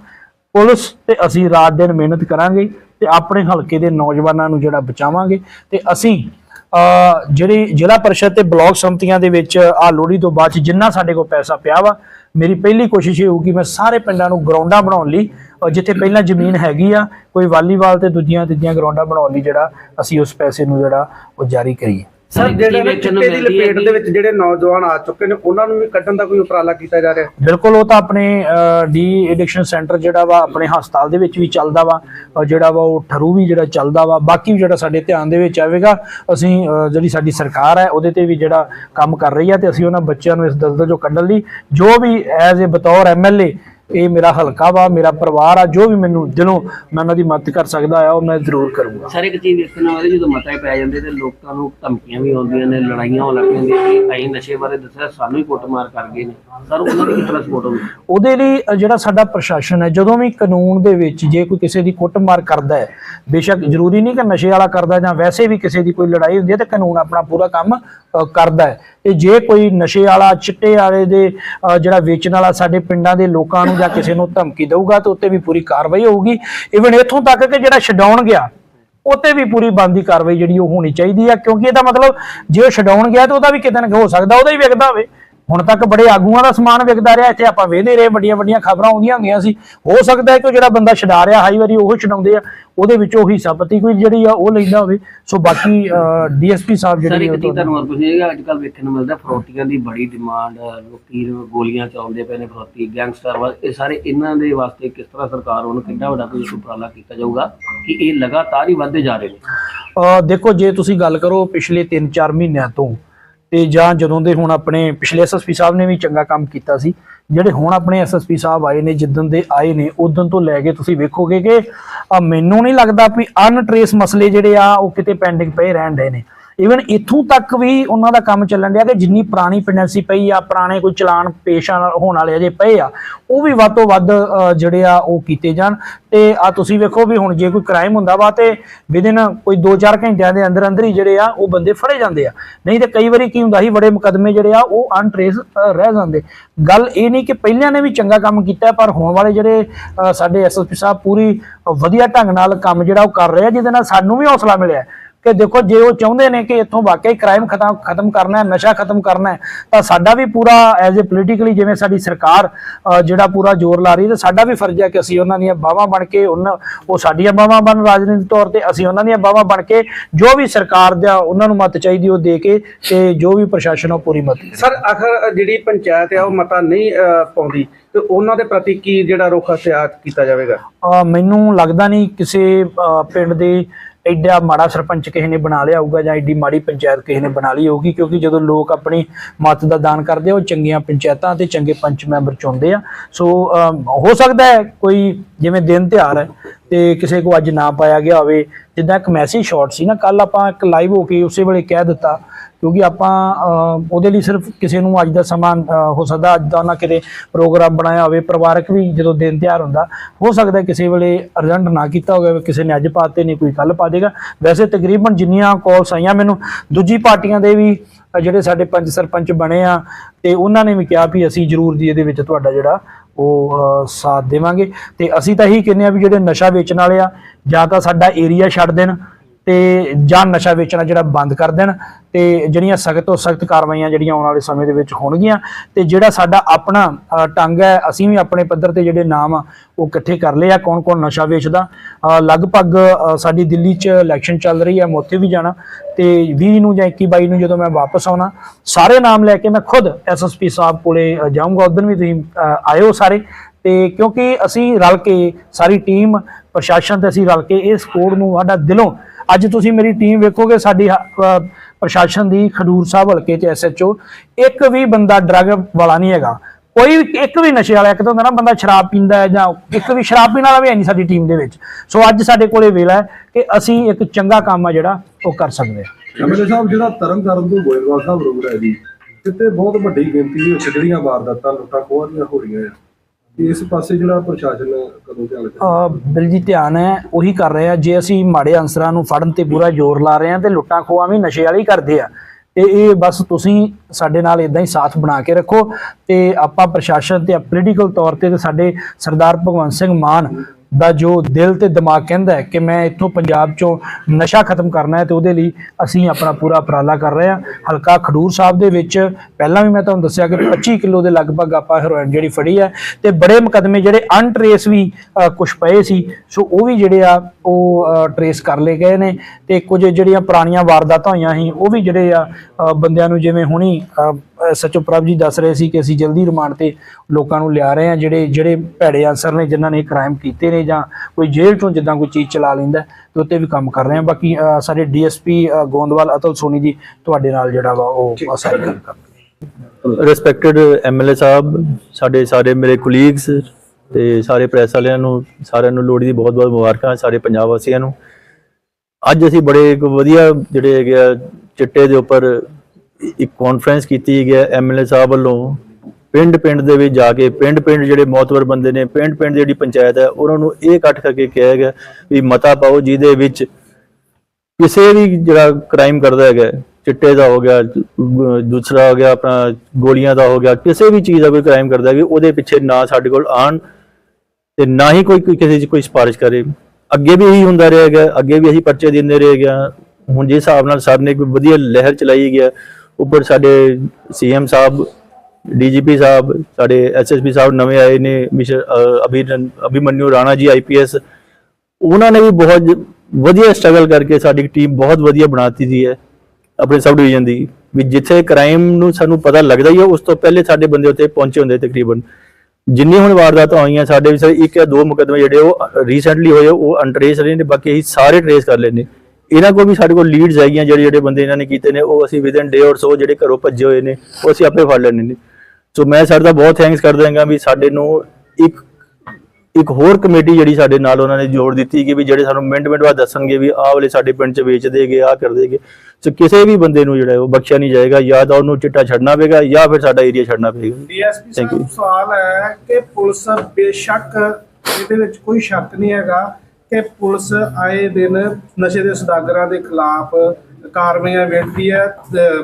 ਪੁਲਿਸ ਤੇ ਅਸੀਂ ਰਾਤ ਦਿਨ ਮਿਹਨਤ ਕਰਾਂਗੇ ਤੇ ਆਪਣੇ ਹਲਕੇ ਦੇ ਨੌਜਵਾਨਾਂ ਨੂੰ ਜਿਹੜਾ ਬਚਾਵਾਂਗੇ ਤੇ ਅਸੀਂ ਜਿਹੜੀ ਜ਼ਿਲ੍ਹਾ ਪਰਿਸ਼ਦ ਤੇ ਬਲਾਕ ਸੰਮਤੀਆਂ ਦੇ ਵਿੱਚ ਆ ਲੋਹੜੀ ਤੋਂ ਬਾਅਦ 'ਚ ਜਿੰਨਾ ਸਾਡੇ ਕੋਲ ਪੈਸਾ ਪਿਆ ਵਾ, ਮੇਰੀ ਪਹਿਲੀ ਕੋਸ਼ਿਸ਼ ਇਹ ਹੋਊਗੀ ਮੈਂ ਸਾਰੇ ਪਿੰਡਾਂ ਨੂੰ ਗਰਾਊਂਡਾਂ ਬਣਾਉਣ ਲਈ ਜਿੱਥੇ ਪਹਿਲਾਂ ਜ਼ਮੀਨ ਹੈਗੀ ਆ, ਕੋਈ ਵਾਲੀਬਾਲ ਤੇ ਦੂਜੀਆਂ ਤੀਜੀਆਂ ਗਰਾਊਂਡਾਂ ਬਣਾਉਣ ਲਈ ਜਿਹੜਾ ਅਸੀਂ ਉਸ ਪੈਸੇ ਨੂੰ ਜਿਹੜਾ ਉਹ ਜਾਰੀ ਕਰੀਏ। ਸਰ ਜਿਹੜੇ ਚੀਜ਼ ਨਾ ਮਿਲਦੀ ਹੈ ਲਪੇਟ ਦੇ ਵਿੱਚ ਜਿਹੜੇ ਨੌਜਵਾਨ ਆ ਚੁੱਕੇ ਨੇ ਉਹਨਾਂ ਨੂੰ ਵੀ ਕੱਢਣ ਦਾ ਕੋਈ ਉਪਰਾਲਾ ਕੀਤਾ ਜਾ ਰਿਹਾ? ਬਿਲਕੁਲ ਉਹ ਤਾਂ ਆਪਣੇ ਡੀ ਐਡਿਕਸ਼ਨ ਸੈਂਟਰ ਜਿਹੜਾ ਵਾ ਆਪਣੇ ਹਸਪਤਾਲ ਦੇ ਵਿੱਚ ਵੀ ਚੱਲਦਾ ਵਾ ਜਿਹੜਾ ਵਾ ਉਹ ਠਰੂ ਵੀ ਜਿਹੜਾ ਚੱਲਦਾ ਵਾ। ਬਾਕੀ ਵੀ ਜਿਹੜਾ ਸਾਡੇ ਧਿਆਨ ਦੇ ਵਿੱਚ ਆਵੇਗਾ ਅਸੀਂ ਜਿਹੜੀ ਸਾਡੀ ਸਰਕਾਰ ਹੈ ਉਹਦੇ ਤੇ ਵੀ ਜਿਹੜਾ ਕੰਮ ਕਰ ਰਹੀ ਹੈ ਤੇ ਅਸੀਂ ਉਹਨਾਂ ਬੱਚਿਆਂ ਨੂੰ ਇਸ ਦਲਦਲ ਚੋਂ ਕੱਢਣ ਲਈ ਜੋ ਵੀ ਐਜ਼ ਅ ਬਤੌਰ ਐਮਐਲਏ ਇਹ ਮੇਰਾ ਹਲਕਾ ਵਾ ਮੇਰਾ ਪਰਿਵਾਰ ਆ ਜੋ ਵੀ ਮੈਨੂੰ ਦਿਲੋਂ ਮੈਂ ਉਹਨਾਂ ਦੀ ਮਦਦ ਕਰ ਸਕਦਾ ਆ ਉਹ ਮੈਂ ਜ਼ਰੂਰ ਕਰੂੰਗਾ। ਸਰ ਇੱਕ ਚੀਜ਼ ਵੇਖਣ ਵਾਲੀ ਜਦੋਂ ਮਤਾ ਪੈ ਜਾਂਦੇ ਤੇ ਲੋਕਾਂ ਨੂੰ ਧਮਕੀਆਂ ਵੀ ਆਉਂਦੀਆਂ ਨੇ ਲੜਾਈਆਂ ਹੋਣ ਲੱਗ ਪੈਂਦੀਆਂ ਕਿ ਅਸੀਂ ਨਸ਼ੇ ਬਾਰੇ ਦੱਸਿਆ ਸਾਨੂੰ ਹੀ ਕੁੱਟਮਾਰ ਕਰ ਗਏ ਨੇ। ਸਰ ਉਹਨਾਂ ਦੀ ਤਰ੍ਹਾਂ ਸਪੋਰਟ ਹੋਊਗੀ? ਉਹਦੇ ਲਈ ਜਿਹੜਾ ਸਾਡਾ ਪ੍ਰਸ਼ਾਸਨ ਹੈ ਜਦੋਂ ਵੀ ਕਾਨੂੰਨ ਦੇ ਵਿੱਚ ਜੇ ਕੋਈ ਕਿਸੇ ਦੀ ਕੁੱਟਮਾਰ ਕਰਦਾ ਹੈ ਬੇਸ਼ੱਕ ਜ਼ਰੂਰੀ ਨਹੀਂ ਕਿ ਨਸ਼ੇ ਵਾਲਾ ਕਰਦਾ ਜਾਂ ਵੈਸੇ ਵੀ ਕਿਸੇ ਦੀ ਕੋਈ ਲੜਾਈ ਹੁੰਦੀ ਹੈ ਤੇ ਕਾਨੂੰਨ ਆਪਣਾ ਪੂਰਾ ਕੰਮ ਕਰਦਾ ਹੈ। ਤੇ ਜੇ ਕੋਈ ਨਸ਼ੇ ਵਾਲਾ, ਚਿੱਟੇ ਵਾਲੇ ਦੇ ਜਿਹੜਾ ਵੇਚਣ ਵਾਲਾ ਸਾਡੇ ਪਿੰਡਾਂ ਦੇ ਲੋਕਾਂ ਨੂੰ ਜਾਂ ਕਿਸੇ ਨੂੰ ਧਮਕੀ ਦੇਊਗਾ ਤਾਂ ਉੱਤੇ ਵੀ ਪੂਰੀ ਕਾਰਵਾਈ ਹੋਊਗੀ। ਇਵਨ ਇੱਥੋਂ ਤੱਕ ਕਿ ਜਿਹੜਾ ਛਡਾਉਣ ਗਿਆ, ਉੱਤੇ ਵੀ ਪੂਰੀ ਬੰਦੀ ਕਾਰਵਾਈ ਜਿਹੜੀ ਉਹ ਹੋਣੀ ਚਾਹੀਦੀ ਆ, ਕਿਉਂਕਿ ਇਹਦਾ ਮਤਲਬ ਜੇ ਉਹ ਛਡਾਉਣ ਗਿਆ ਤਾਂ ਉਹਦਾ ਵੀ ਕਿਤੇ ਨਾ ਹੋ ਸਕਦਾ, ਉਹਦਾ ਹੀ ਵਿਕਦਾ ਹੋਵੇ। ਹੁਣ ਤੱਕ ਬੜੇ ਆਗੂਆਂ ਦਾ ਸਮਾਨ ਵਿਕਦਾ ਰਿਹਾ ਇੱਥੇ ਆਪਾਂ ਵੇਖਦੇ ਰਹੇ ਵੱਡੀਆਂ ਵੱਡੀਆਂ ਖਬਰਾਂ ਆਉਂਦੀਆਂ ਹੁੰਦੀਆਂ ਸੀ। ਹੋ ਸਕਦਾ ਹੈ ਕਿ ਜਿਹੜਾ ਬੰਦਾ ਛਡਾ ਰਿਹਾ ਹਾਈ ਵਾਰੀ ਉਹ ਛਡਾਉਂਦੇ ਆ ਉਹਦੇ ਵਿੱਚ ਉਹ ਹਿੱਸਾ ਪਤੀ ਕੋਈ ਜਿਹੜੀ ਆ ਉਹ ਲੈਂਦਾ ਹੋਵੇ। ਸੋ ਬਾਕੀ ਡੀਐਸਪੀ ਸਾਹਿਬ ਜਿਹੜੀ ਚੀਜ਼ ਤੁਹਾਨੂੰ ਹੋਰ ਪੁੱਛਣੀ ਅੱਜ ਕੱਲ ਵੇਖਣ ਨੂੰ ਮਿਲਦਾ ਫਰੋਟੀਆਂ ਦੀ ਬੜੀ ਡਿਮਾਂਡ ਲੋਕੀ ਗੋਲੀਆਂ ਚਲਾਉਂਦੇ ਪਏ ਨੇ ਫਰੋਤੀ ਗੈਂਗਸਟਰ ਇਹ ਸਾਰੇ ਇਹਨਾਂ ਦੇ ਵਾਸਤੇ ਕਿਸ ਤਰ੍ਹਾਂ ਸਰਕਾਰ ਵੱਲੋਂ ਕਿੰਨਾ ਵੱਡਾ ਕੋਈ ਉਪਰਾਲਾ ਕੀਤਾ ਜਾਊਗਾ ਕਿ ਇਹ ਲਗਾਤਾਰ ਹੀ ਵੱਧਦੇ ਜਾ ਰਹੇ ਨੇ? ਦੇਖੋ ਜੇ ਤੁਸੀਂ ਗੱਲ ਕਰੋ ਪਿਛਲੇ 3-4 ਮਹੀਨਿਆਂ ਤੋਂ ਤੇ ਜਾਂ ਜਦੋਂ ਦੇ ਹੁਣ ਆਪਣੇ ਪਿਛਲੇ ਐਸਐਸਪੀ ਸਾਹਿਬ ਨੇ ਵੀ ਚੰਗਾ ਕੰਮ ਕੀਤਾ ਸੀ, ਜਿਹੜੇ ਹੁਣ ਆਪਣੇ ਐਸਐਸਪੀ ਸਾਹਿਬ ਆਏ ਨੇ, ਜਿੱਦਣ ਦੇ ਆਏ ਨੇ ਉਦੋਂ ਤੋਂ ਲੈ ਕੇ ਤੁਸੀਂ ਵੇਖੋਗੇ ਕਿ ਮੈਨੂੰ ਨਹੀਂ ਲੱਗਦਾ ਵੀ ਅਨਟ੍ਰੇਸ ਮਸਲੇ ਜਿਹੜੇ ਆ, ਉਹ ਕਿਤੇ ਪੈਂਡਿੰਗ ਪਏ ਰਹਿਣ ਦੇ ਨੇ। ਇਵਨ ਇਥੋਂ ਤੱਕ ਵੀ ਉਹਨਾਂ ਦਾ ਕੰਮ ਚੱਲਣ ਡਿਆ ਕਿ ਜਿੰਨੀ ਪੁਰਾਣੀ ਪੈਂਡੈਂਸੀ ਪਈ ਆ ਪੁਰਾਣੇ ਕੋਈ ਚਲਾਨ ਪੇਸ਼ ਆ- ਹੋਣ ਵਾਲੇ ਅਜੇ ਪਏ ਆ ਉਹ ਵੀ ਵੱਧ ਤੋਂ ਵੱਧ ਜਿਹੜੇ ਆ ਉਹ ਕੀਤੇ ਜਾਣ। ਤੇ ਆ ਤੁਸੀਂ ਵੇਖੋ ਵੀ ਹੁਣ ਜੇ ਕੋਈ ਕ੍ਰਾਈਮ ਹੁੰਦਾ ਵਾ ਤੇ ਵਿਦਿਨ ਕੋਈ 2-4 ਘੰਟਿਆਂ ਦੇ ਅੰਦਰ ਅੰਦਰ ਹੀ ਜਿਹੜੇ ਆ ਉਹ ਬੰਦੇ ਫੜੇ ਜਾਂਦੇ ਆ। ਨਹੀਂ ਤੇ ਕਈ ਵਾਰੀ ਕੀ ਹੁੰਦਾ ਸੀ ਬੜੇ ਮੁਕਦਮੇ ਜਿਹੜੇ ਆ ਉਹ ਅਨਟ੍ਰੇਸ ਰਹਿ ਜਾਂਦੇ। ਗੱਲ ਇਹ ਨਹੀਂ ਕਿ ਪਹਿਲਿਆਂ ਨੇ ਵੀ ਚੰਗਾ ਕੰਮ ਕੀਤਾ ਪਰ ਹੋਣ ਵਾਲੇ ਜਿਹੜੇ ਅਹ, ਸਾਡੇ ਐਸਐਸਪੀ ਸਾਹਿਬ ਪੂਰੀ ਵਧੀਆ ਢੰਗ ਨਾਲ ਕੰਮ ਜਿਹੜਾ ਉਹ ਕਰ ਰਹੇ ਆ ਜਿਹਦੇ ਨਾਲ ਸਾਨੂੰ ਵੀ ਹੌਸਲਾ ਮਿਲਿਆ। ਕਿ ਦੇਖੋ ਜੇ ਉਹ ਚਾਹੁੰਦੇ ਨੇ ਕਿ ਇੱਥੋਂ ਵਾਕਈ ਕ੍ਰਾਈਮ ਖਤਮ ਖਤਮ ਕਰਨਾ ਹੈ ਨਸ਼ਾ ਖਤਮ ਕਰਨਾ ਹੈ ਤਾਂ ਸਾਡਾ ਵੀ ਪੂਰਾ ਐਜ਼ ਅ ਪੋਲੀਟੀਕਲੀ ਜਿਵੇਂ ਸਾਡੀ ਸਰਕਾਰ ਜਿਹੜਾ ਪੂਰਾ ਜ਼ੋਰ ਲਾ ਰਹੀ ਹੈ ਤੇ ਸਾਡਾ ਵੀ ਫਰਜ਼ ਹੈ ਕਿ ਅਸੀਂ ਉਹਨਾਂ ਦੀਆਂ ਬਾਹਾਂ ਬਣ ਕੇ ਉਹਨਾਂ ਉਹ ਸਾਡੀਆਂ ਬਾਹਾਂ ਬਣ ਰਾਜਨੀਤਿਕ ਤੌਰ ਤੇ ਅਸੀਂ ਉਹਨਾਂ ਦੀਆਂ ਬਾਹਾਂ ਬਣ ਕੇ ਜੋ ਵੀ ਸਰਕਾਰ ਦਾ ਉਹਨਾਂ ਨੂੰ ਮਤ ਚਾਹੀਦੀ ਉਹ ਦੇ ਕੇ ਤੇ ਜੋ ਵੀ ਪ੍ਰਸ਼ਾਸਨ ਉਹ ਪੂਰੀ ਮਤ ਸਰ ਆਖਰ ਜਿਹੜੀ ਪੰਚਾਇਤ ਆ ਉਹ ਮਤਾ ਨਹੀਂ ਪਾਉਂਦੀ। ਤੇ ਉਹਨਾਂ ਦੇ ਪ੍ਰਤੀ ਕੀ ਜਿਹੜਾ ਰੁਖ ਅਖਤਿਆਰ ਕੀਤਾ ਜਾਵੇਗਾ? ਮੈਨੂੰ ਲੱਗਦਾ ਨਹੀਂ ਕਿਸੇ ਪਿੰਡ ਦੇ ਐਡਾ ਮਾੜਾ ਸਰਪੰਚ ਕਿਸੇ ਨੇ ਬਣਾ ਲਿਆ ਹੋਊਗਾ ਜਾਂ ਐਡੀ ਮਾੜੀ ਪੰਚਾਇਤ ਕਿਸੇ ਨੇ ਬਣਾ ਲਈ ਹੋਊਗੀ ਕਿਉਂਕਿ ਜਦੋਂ ਲੋਕ ਆਪਣੀ ਮਤ ਦਾ ਦਾਨ ਕਰਦੇ ਆ ਉਹ ਚੰਗੀਆਂ ਪੰਚਾਇਤਾਂ ਤੇ ਚੰਗੇ ਪੰਚ ਮੈਂਬਰ ਚੁਣਦੇ ਆ। ਸੋ ਅਮ, ਹੋ ਸਕਦਾ ਹੈ ਕੋਈ ਜਿਵੇਂ ਦਿਨ ਤਿਉਹਾਰ ਹੈ ਤੇ ਕਿਸੇ ਕੋ ਅੱਜ ਨਾ ਪਾਇਆ ਗਿਆ ਹੋਵੇ ਜਿੱਦਾਂ ਇੱਕ ਮੈਸੇਜ ਸ਼ਾਰਟ ਸੀ ਨਾ ਕੱਲ ਆਪਾਂ ਇੱਕ ਲਾਈਵ ਹੋ ਕੇ ਉਸੇ ਵੇਲੇ ਕਹਿ ਦਿੱਤਾ ਕਿਉਂਕਿ ਆਪਾਂ ਉਹਦੇ ਲਈ ਸਿਰਫ ਕਿਸੇ ਨੂੰ ਅੱਜ ਦਾ ਸਮਾਂ ਹੋ ਸਕਦਾ ਅੱਜ ਦਾ ਉਹਨਾਂ ਕਿਤੇ ਪ੍ਰੋਗਰਾਮ ਬਣਾਇਆ ਹੋਵੇ, ਪਰਿਵਾਰਕ ਵੀ ਜਦੋਂ ਦਿਨ ਤਿਉਹਾਰ ਹੁੰਦਾ, ਹੋ ਸਕਦਾ ਕਿਸੇ ਵੇਲੇ ਅਰਜੈਂਟ ਨਾ ਕੀਤਾ ਹੋਵੇ, ਕਿਸੇ ਨੇ ਅੱਜ ਪਾਤੇ ਨਹੀਂ ਕੋਈ ਕੱਲ ਪਾ ਦੇਗਾ। ਵੈਸੇ ਤਕਰੀਬਨ ਜਿੰਨੀਆਂ ਕਾਲਸ ਆਈਆਂ ਮੈਨੂੰ, ਦੂਜੀ ਪਾਰਟੀਆਂ ਦੇ ਵੀ ਜਿਹੜੇ ਸਾਡੇ ਪੰਜ ਸਰਪੰਚ ਬਣੇ ਆ, ਤੇ ਉਹਨਾਂ ਨੇ ਵੀ ਕਿਹਾ ਵੀ ਅਸੀਂ ਜ਼ਰੂਰ ਜੀ ਇਹਦੇ ਵਿੱਚ ਤੁਹਾਡਾ ਜਿਹੜਾ ਉਹ ਸਾਥ ਦੇਵਾਂਗੇ। ਤੇ ਅਸੀਂ ਤਾਂ ਇਹੀ ਕਹਿੰਦੇ ਆ ਵੀ ਜਿਹੜੇ ਨਸ਼ਾ ਵੇਚਣ ਵਾਲੇ ਆ, ਜਾਂ ਤਾਂ ਸਾਡਾ ਏਰੀਆ ਛੱਡ ਦੇਣ ਤੇ ਜਾਂ ਨਸ਼ਾ ਵੇਚਣਾ ਜਿਹੜਾ ਬੰਦ ਕਰ ਦੇਣ ਤੇ ਜਿਹੜੀਆਂ ਸਖਤ ਤੋਂ ਸਖਤ ਕਾਰਵਾਈਆਂ ਜਿਹੜੀਆਂ ਆਉਣ ਵਾਲੇ ਸਮੇਂ ਦੇ ਵਿੱਚ ਹੋਣਗੀਆਂ ਤੇ ਜਿਹੜਾ ਸਾਡਾ ਆਪਣਾ ਅ, ਟੰਗ ਹੈ ਅਸੀਂ ਵੀ ਆਪਣੇ ਪੱਧਰ ਤੇ ਜਿਹੜੇ ਨਾਮ ਆ ਉਹ ਇਕੱਠੇ ਕਰ ਲਏ ਆ ਕੌਣ ਕੌਣ ਨਸ਼ਾ ਵੇਚਦਾ। ਲਗਭਗ ਸਾਡੀ ਦਿੱਲੀ 'ਚ ਇਲੈਕਸ਼ਨ ਚੱਲ ਰਹੀ ਹੈ ਮੈਂ ਉੱਥੇ ਵੀ ਜਾਣਾ ਤੇ 20 ਨੂੰ ਜਾਂ 21 22 ਨੂੰ ਜਦੋਂ ਮੈਂ ਵਾਪਸ ਆਉਣਾ ਸਾਰੇ ਨਾਮ ਲੈ ਕੇ ਮੈਂ ਖੁਦ ਐਸਐਸਪੀ ਸਾਹਿਬ ਕੋਲੇ ਜਾਊਂਗਾ। ਉਦੋਂ ਵੀ ਤੁਸੀਂ ਅ, ਆਇਓ ਸਾਰੇ ਤੇ ਕਿਉਂਕਿ ਅਸੀਂ ਰਲ ਕੇ ਸਾਰੀ ਟੀਮ ਪ੍ਰਸ਼ਾਸਨ ਤੇ ਅਸੀਂ ਰਲ ਕੇ ਇਸ ਕੋਡ ਨੂੰ ਸਾਡਾ ਦਿਲੋਂ ਅੱਜ ਤੁਸੀਂ ਮੇਰੀ ਟੀਮ ਵੇਖੋਗੇ, ਸਾਡੀ ਪ੍ਰਸ਼ਾਸਨ ਦੀ ਖਡੂਰ ਸਾਹਿਬ ਹਲਕੇ 'ਚ ਐਸਐਚਓ ਇੱਕ ਵੀ ਬੰਦਾ ਡਰੱਗ ਵਾਲਾ ਨਹੀਂ ਹੈਗਾ। ਕੋਈ ਇੱਕ ਵੀ ਨਸ਼ੇ ਵਾਲਾ, ਇੱਕ ਤਾਂ ਹੁੰਦਾ ਨਾ, ਬੰਦਾ ਸ਼ਰਾਬ ਪੀਂਦਾ ਹੈ ਜਾਂ ਇੱਕ ਵੀ ਸ਼ਰਾਬ ਪੀਣ ਵਾਲਾ ਵੀ ਹੈ ਨਹੀਂ ਸਾਡੀ ਟੀਮ ਦੇ ਵਿੱਚ। ਸੋ ਅੱਜ ਸਾਡੇ ਕੋਲੇ ਵੇਲਾ ਹੈ ਕਿ ਅਸੀਂ ਇੱਕ ਚੰਗਾ ਕੰਮ ਆ ਜਿਹੜਾ, ਉਹ ਕਰ ਸਕਦੇ ਹਾਂ। ਐਮਐਲਏ ਸਾਹਿਬ, ਜਿਹੜਾ ਤਰਨਤਾਰਨ ਤੋਂ ਗੋਇੰਦਵਾਲ ਸਾਹਿਬ ਰੋਡ ਹੈ ਜੀ, ਕਿਤੇ ਬਹੁਤ ਵੱਡੀ ਗਿਣਤੀ ਵਿੱਚ ਜਿਹੜੀਆਂ ਵਾਰਦਾਤਾਂ ਲੁੱਟਾਂ ਖੋਹਾਂ ਦੀਆਂ ਹੋ ਰਹੀਆਂ ਆ। ਇਸ ਪਾਸੇ ਜਿਹੜਾ ਪ੍ਰਸ਼ਾਸਨ ਕਦੋਂ ਧਿਆਨ ਰੱਖੇ ਅਹ ਬਿਲ ਜੀ, ਧਿਆਨ ਹੈ, ਉਹੀ ਕਰ ਰਹੇ ਆ। ਜੇ ਅਸੀਂ ਮਾੜੇ ਅਨਸਰਾਂ ਨੂੰ ਫੜਨ ਤੇ ਪੂਰਾ ਜ਼ੋਰ ਲਾ ਰਹੇ ਆ ਤੇ ਲੁੱਟਾਂ ਖੋਹਾਂ ਵੀ ਨਸ਼ੇ ਵਾਲੇ ਕਰਦੇ ਆ, ਤੇ ਇਹ ਬਸ ਤੁਸੀਂ ਸਾਡੇ ਨਾਲ ਇਦਾਂ ਹੀ ਸਾਥ ਬਣਾ ਕੇ ਰੱਖੋ ਤੇ ਆਪਾਂ ਪ੍ਰਸ਼ਾਸਨ ਤੇ ਪੋਲੀਟੀਕਲ ਤੌਰ ਤੇ ਤੇ ਸਾਡੇ ਸਰਦਾਰ ਭਗਵੰਤ ਸਿੰਘ ਮਾਨ ਦਾ ਜੋ ਦਿਲ ਤੇ ਦਿਮਾਗ ਕਹਿੰਦਾ ਹੈ ਕਿ ਮੈਂ ਇੱਥੋਂ ਪੰਜਾਬ ਚੋਂ ਨਸ਼ਾ ਖਤਮ ਕਰਨਾ ਹੈ ਤੇ ਉਹਦੇ ਲਈ ਅਸੀਂ ਆਪਣਾ ਪੂਰਾ ਉਪਰਾਲਾ ਕਰ ਰਹੇ ਹਾਂ। ਹਲਕਾ ਖਡੂਰ ਸਾਹਿਬ ਦੇ ਵਿੱਚ ਪਹਿਲਾਂ ਵੀ ਮੈਂ ਤੁਹਾਨੂੰ ਦੱਸਿਆ ਕਿ 25 ਕਿਲੋ ਦੇ ਲਗਭਗ ਆਪਾਂ ਹੈਰੋਇਨ ਜਿਹੜੀ ਫੜੀ ਹੈ ਤੇ ਬੜੇ ਮੁਕਦਮੇ ਜਿਹੜੇ ਅਨਟ੍ਰੇਸ ਵੀ ਕੁਝ ਪਏ ਸੀ। ਸੋ ਉਹ ਵੀ ਜਿਹੜੇ ਆ, ਉਹ ਟਰੇਸ ਕਰ ਲਏ ਗਏ ਨੇ ਤੇ ਕੁਝ ਜਿਹੜੀਆਂ ਪੁਰਾਣੀਆਂ ਵਾਰਦਾਤਾਂ ਹੋਈਆਂ ਸੀ, ਉਹ ਵੀ ਜਿਹੜੇ ਆ ਬੰਦਿਆਂ ਨੂੰ ਜਿਵੇਂ ਹੁਣੀ ਸੱਚੋ ਪ੍ਰਭ ਜੀ ਦੱਸ ਰਹੇ ਸੀ ਕਿ ਅਸੀਂ ਜਲਦੀ ਰਿਮਾਂਡ ਤੇ ਲੋਕਾਂ ਨੂੰ ਲਿਆ ਰਹੇ ਹਾਂ ਜਿਹੜੇ ਜਿਹੜੇ ਭੈੜੇ ਅਨਸਰ ਨੇ ਜਿਨ੍ਹਾਂ ਨੇ ਕ੍ਰਾਈਮ ਕੀਤੇ ਨੇ ਜਾਂ ਕੋਈ ਜੇਲ੍ਹ ਚੋਂ ਜਿੱਦਾਂ ਕੋਈ ਚੀਜ਼ ਚਲਾ ਲੈਂਦਾ ਤੇ ਉੱਤੇ ਵੀ ਕੰਮ ਕਰ ਰਹੇ ਹਾਂ। ਬਾਕੀ ਸਾਡੇ ਡੀਐਸਪੀ ਗੋਂਦਵਾਲ ਅਤਲ ਸੋਨੀ ਜੀ ਤੁਹਾਡੇ ਨਾਲ ਜਿਹੜਾ ਵਾ ਉਹ ਸਾਰੀ ਗੱਲ ਕਰ ਰਿਸਪੈਕਟਡ ਐਮਐਲਏ ਸਾਹਿਬ ਸਾਡੇ ਸਾਰੇ ਮੇਰੇ ਕੁਲੀਗਸ ਤੇ ਸਾਰੇ ਪ੍ਰੈਸ ਵਾਲਿਆਂ ਨੂੰ ਸਾਰਿਆਂ ਨੂੰ ਲੋਹੜੀ ਦੀ ਬਹੁਤ-ਬਹੁਤ ਮੁਬਾਰਕਾਂ ਸਾਰੇ ਪੰਜਾਬ ਵਾਸੀਆਂ ਨੂੰ। ਅੱਜ ਅਸੀਂ ਬੜੇ ਇੱਕ ਵਧੀਆ ਜਿਹੜੇ ਹੈਗੇ ਆ ਚਿੱਟੇ ਦੇ ਉੱਪਰ ਇੱਕ ਕਾਨਫਰੰਸ ਕੀਤੀ ਗਈ ਹੈ ਐਮਐਲਏ ਸਾਹਿਬ ਵੱਲੋਂ। ਪਿੰਡ ਪਿੰਡ ਦੇ ਵਿੱਚ ਜਾ ਕੇ, ਪਿੰਡ ਪਿੰਡ ਜਿਹੜੇ ਮੌਤਵਰ ਬੰਦੇ ਨੇ, ਪਿੰਡ ਪਿੰਡ ਜਿਹੜੀ ਪੰਚਾਇਤ ਹੈ, ਉਹਨਾਂ ਨੂੰ ਇਹ ਇਕੱਠ ਕਰਕੇ ਕਿਹਾ ਗਿਆ ਵੀ ਮਤਾ ਪਾਓ, ਜਿਹਦੇ ਵਿੱਚ ਕਿਸੇ ਵੀ ਜਿਹੜਾ ਕ੍ਰਾਈਮ ਕਰਦਾ ਹੈਗਾ, ਚਿੱਟੇ ਦਾ ਹੋ ਗਿਆ, ਦੂਸਰਾ ਹੋ ਗਿਆ, ਆਪਣਾ ਗੋਲੀਆਂ ਦਾ ਹੋ ਗਿਆ, ਕਿਸੇ ਵੀ ਚੀਜ਼ ਦਾ ਕੋਈ ਕ੍ਰਾਈਮ ਕਰਦਾ ਹੈ ਉਹਦੇ ਪਿੱਛੇ ਨਾ ਸਾਡੇ ਕੋਲ ਆਣ ਤੇ ਨਾ ਹੀ ਕੋਈ ਕਿਸੇ ਦੀ ਕੋਈ ਸਿਫਾਰਿਸ਼ ਕਰੇ। ਅੱਗੇ ਵੀ ਇਹੀ ਹੁੰਦਾ ਰਹੇਗਾ ਅੱਗੇ ਵੀ ਅਸੀਂ ਪਰਚੇ ਦਿੰਦੇ ਰਹੇ ਗਿਆ ਹੁਣ ਜਿਸ ਹਿਸਾਬ ਨਾਲ ਸਰ ਨੇ ਕੋਈ ਵਧੀਆ ਲਹਿਰ ਚਲਾਈ ਗਿਆ ਉੱਪਰ ਸਾਡੇ ਸੀਐਮ ਸਾਹਿਬ ਡੀਜੀਪੀ ਸਾਹਿਬ ਸਾਡੇ ਐਸਐਸਪੀ ਸਾਹਿਬ ਨਵੇਂ ਆਏ ਨੇ ਮਿਸਟਰ ਅ, ਅਭੀ ਅਭਿਮਨਿਊ ਰਾਣਾ ਜੀ ਆਈਪੀਐਸ ਉਹਨਾਂ ਨੇ ਵੀ ਬਹੁਤ ਵਧੀਆ ਸਟਰਗਲ ਕਰਕੇ ਸਾਡੀ ਟੀਮ ਬਹੁਤ ਵਧੀਆ ਬਣਾਤੀ ਦੀ ਹੈ ਆਪਣੇ ਸਬ ਡਿਵੀਜ਼ਨ ਦੀ। ਵੀ ਜਿੱਥੇ ਕ੍ਰਾਈਮ ਨੂੰ ਸਾਨੂੰ ਪਤਾ ਲੱਗਦਾ ਹੀ ਹੈ ਉਸ ਤੋਂ ਪਹਿਲੇ ਸਾਡੇ ਬੰਦੇ ਉੱਤੇ ਪਹੁੰਚੇ ਹੁੰਦੇ ਤਕਰੀਬਨ। ਜਿੰਨੀ ਹੁਣ ਵਾਰਦਾਤਾਂ ਹੋਈਆਂ ਸਾਡੇ ਵਿੱਚ ਇੱਕ ਜਾਂ ਦੋ ਮੁਕੱਦਮੇ ਜਿਹੜੇ ਉਹ ਰੀਸੈਂਟਲੀ ਹੋਏ ਉਹ ਅਨਟ੍ਰੇਸ ਰਹੇ ਨੇ ਬਾਕੀ ਅਸੀਂ ਸਾਰੇ ਟ੍ਰੇਸ ਕਰ ਲਏ ਨੇ ਇਹਨਾਂ ਕੋਲ ਵੀ ਸਾਡੇ ਕੋਲ ਲੀਡਸ ਹੈਗੀਆਂ ਜਿਹੜੇ ਜਿਹੜੇ ਬੰਦੇ ਇਹਨਾਂ ਨੇ ਕੀਤੇ ਨੇ ਉਹ ਅਸੀਂ ਵਿਦਨ ਡੇ ਔਰ ਸੋ ਜਿਹੜੇ ਘਰੋਂ ਭੱਜੇ ਹੋਏ ਨੇ ਉਹ ਅਸੀਂ ਆਪੇ ਫੜ ਲੈਣੇ ਨੇ। ਸੋ ਮੈਂ ਸਰ ਦਾ ਬਹੁਤ ਥੈਂਕਸ ਕਰਦਾ ਹਾਂ ਵੀ ਸਾਡੇ ਨੂੰ ਇੱਕ ਇੱਕ ਹੋਰ ਕਮੇਟੀ ਜਿਹੜੀ ਸਾਡੇ ਨਾਲ ਉਹਨਾਂ ਨੇ ਜੋੜ ਦਿੱਤੀ ਕਿ ਵੀ ਜਿਹੜੇ ਸਾਨੂੰ ਮਿੰਟ ਮਿੰਟ ਬਾਅਦ ਦੱਸਣਗੇ ਵੀ ਆਹ ਵਾਲੇ ਸਾਡੇ ਪਿੰਡ 'ਚ ਵੇਚ ਦੇਗੇ ਆਹ ਕਰ ਦੇਗੇ ਸੋ ਕਿਸੇ ਵੀ ਬੰਦੇ ਨੂੰ ਜਿਹੜਾ ਉਹ ਬਖਸ਼ਿਆ ਨਹੀਂ ਜਾਏਗਾ ਜਾਂ ਤਾਂ ਉਹਨੂੰ ਚਿੱਟਾ ਛੱਡਣਾ ਪਏਗਾ ਜਾਂ ਫਿਰ ਸਾਡਾ ਏਰੀਆ ਛੱਡਣਾ ਪਏਗਾ। ਡੀਐਸਪੀ ਸਾਹਿਬ. ਸਵਾਲ ਹੈ ਕਿ ਪੁਲਿਸ ਬੇਸ਼ੱਕ ਇਹਦੇ ਵਿੱਚ ਕੋਈ ਸ਼ੱਕ ਨਹੀਂ ਹੈਗਾ ਕਿ ਪੁਲਿਸ ਆਏ ਦਿਨ ਨਸ਼ੇ ਦੇ ਸਦਾਗਰਾਂ ਦੇ ਖਿਲਾਫ ਕਾਰਵਾਈਆਂ ਵੇਖਦੀ ਹੈ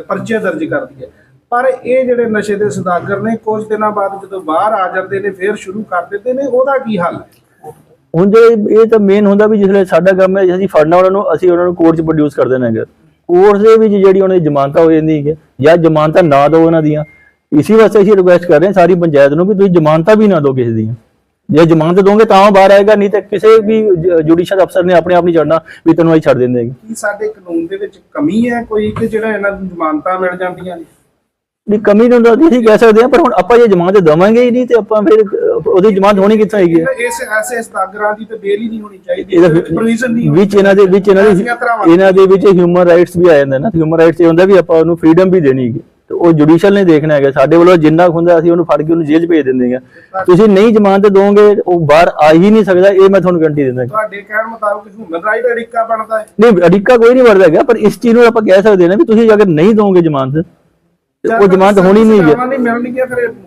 ਪਰਚੇ ਦਰਜ ਕਰਦੀ ਹੈ। ਪਰ ਇਹ ਜਿਹੜੇ ਨਸ਼ੇ ਦੇ ਸਦਾਗਰ ਨੇ, ਕੁਝ ਦਿਨਾਂ ਬਾਅਦ ਜਦੋਂ ਬਾਹਰ ਆ ਜਾਂਦੇ ਨੇ, ਫੇਰ ਸ਼ੁਰੂ ਕਰ ਦਿੰਦੇ ਨੇ, ਉਹਦਾ ਕੀ ਹੱਲ ਹੈ? ਹੁਣ ਜੇ ਇਹ ਤਾਂ ਮੇਨ ਹੁੰਦਾ ਵੀ ਜਿਸਲੇ ਸਾਡਾ ਕੰਮ ਹੈ, ਅਸੀਂ ਫੜਨਾ ਉਹਨਾਂ ਨੂੰ, ਅਸੀਂ ਉਹਨਾਂ ਨੂੰ ਕੋਰਟ 'ਚ ਪ੍ਰੋਡਿਊਸ ਕਰ ਦੇਣਾ ਹੈਗਾ। ਕੋਰਟ ਦੇ ਵਿੱਚ ਜਿਹੜੀ ਉਹਨਾਂ ਦੀ ਜ਼ਮਾਨਤਾਂ ਹੋ ਜਾਂਦੀ ਹੈ ਜਾਂ ਜ਼ਮਾਨਤਾਂ ਨਾ ਦਿਓ ਉਹਨਾਂ ਦੀਆਂ। ਇਸੇ ਵਾਸਤੇ ਅਸੀਂ ਰਿਕੁਐਸਟ ਕਰ ਰਹੇ ਹਾਂ ਸਾਰੀ ਪੰਚਾਇਤ ਨੂੰ ਵੀ ਤੁਸੀਂ ਜ਼ਮਾਨਤਾਂ ਵੀ ਨਾ ਦਿਓ ਕਿਸੇ ਦੀਆਂ। ਜੇ ਜ਼ਮਾਨਤ ਦੋਗੇ ਤਾਂ ਉਹ ਬਾਹਰ ਆਏਗਾ ਨਹੀਂ ਤਾਂ ਕਿਸੇ ਵੀ ਜੁਡੀਸ਼ੀਅਲ ਅਫਸਰ ਨੇ ਆਪਣੇ ਆਪ ਨਹੀਂ ਛੱਡਣਾ ਵੀ ਤੈਨੂੰ ਅਸੀਂ ਛੱਡ ਦਿੰਦੇ ਹੈਗੇ। ਕੀ ਸਾਡੇ ਕਾਨੂੰਨ ਦੇ ਵਿੱਚ ਕਮੀ ਹੈ ਕੋਈ ਕਿ ਜਿਹੜਾ ਇਹਨਾਂ ਨੂੰ ਜ਼ਮਾਨਤਾਂ ਮਿਲ ਜਾਂਦੀਆਂ ਨੇ? ਵੀ ਕਮੀ ਨੂੰ ਤਾਂ ਅਸੀਂ ਕਹਿ ਸਕਦੇ ਹਾਂ ਪਰ ਹੁਣ ਆਪਾਂ ਜੇ ਜ਼ਮਾਨਤ ਦੇਵਾਂਗੇ ਹੀ ਨਹੀਂ ਤੇ ਆਪਾਂ ਫਿਰ ਉਹਦੀ ਜ਼ਮਾਨਤ ਹੋਣੀ ਕਿੱਥੋਂ ਹੈਗੀ ਹੈ? ਇਸ ਐਸੇ ਸਦਾਗਰਾਂ ਦੀ ਤਾਂ ਬੇਲ ਹੀ ਨਹੀਂ ਹੋਣੀ ਚਾਹੀਦੀ ਇਹਦਾ ਪ੍ਰੋਵੀਜ਼ਨ ਨਹੀਂ ਵਿੱਚ ਇਹਨਾਂ ਦੇ ਵਿੱਚ ਇਹਨਾਂ ਦੇ ਇਹਨਾਂ ਦੇ ਵਿੱਚ ਹਿਊਮਨ ਰਾਈਟਸ ਵੀ ਆ ਜਾਂਦੇ ਨਾ ਹਿਊਮਨ ਰਾਈਟਸ ਇਹ ਹੁੰਦਾ ਵੀ ਆਪਾਂ ਉਹਨੂੰ ਫ੍ਰੀडम ਵੀ ਦੇਣੀ ਹੈ ਤੇ ਉਹ ਜੁਡੀਸ਼ੀਅਲ ਨੇ ਦੇਖਣਾ ਹੈਗਾ। ਸਾਡੇ ਵੱਲੋਂ ਜਿੰਨਾ ਹੁੰਦਾ ਅਸੀਂ ਉਹਨੂੰ ਫੜ ਕੇ ਉਹਨੂੰ ਜੇਲ੍ਹ ਭੇਜ ਦਿੰਦੇ ਹਾਂ। ਤੁਸੀਂ ਨਹੀਂ ਜ਼ਮਾਨਤ ਦੋਗੇ ਉਹ ਬਾਹਰ ਆ ਹੀ ਨਹੀਂ ਸਕਦਾ ਇਹ ਮੈਂ ਤੁਹਾਨੂੰ ਗਰੰਟੀ ਦਿੰਦਾ। ਤੁਹਾਡੇ ਕਹਿਣ ਮੁਤਾਬਕ ਹਿਊਮਨ ਰਾਈਟ ਅੜਿੱਕਾ ਬਣਦਾ ਹੈ। ਨਹੀਂ ਅੜਿੱਕਾ ਕੋਈ ਨਹੀਂ ਵੜਦਾ ਹੈਗਾ ਪਰ ਇਸ ਚੀਜ਼ ਨੂੰ ਆਪਾਂ ਕਹਿ ਸਕਦੇ ਨਾ ਵੀ ਤੁਸੀਂ ਅਗਰ ਨਹੀਂ ਦੋਗੇ ਜ਼ਮਾਨਤ ਉਹ ਜ਼ਮਾਨਤ ਹੋਣੀ ਨਹੀਂ ਹੈ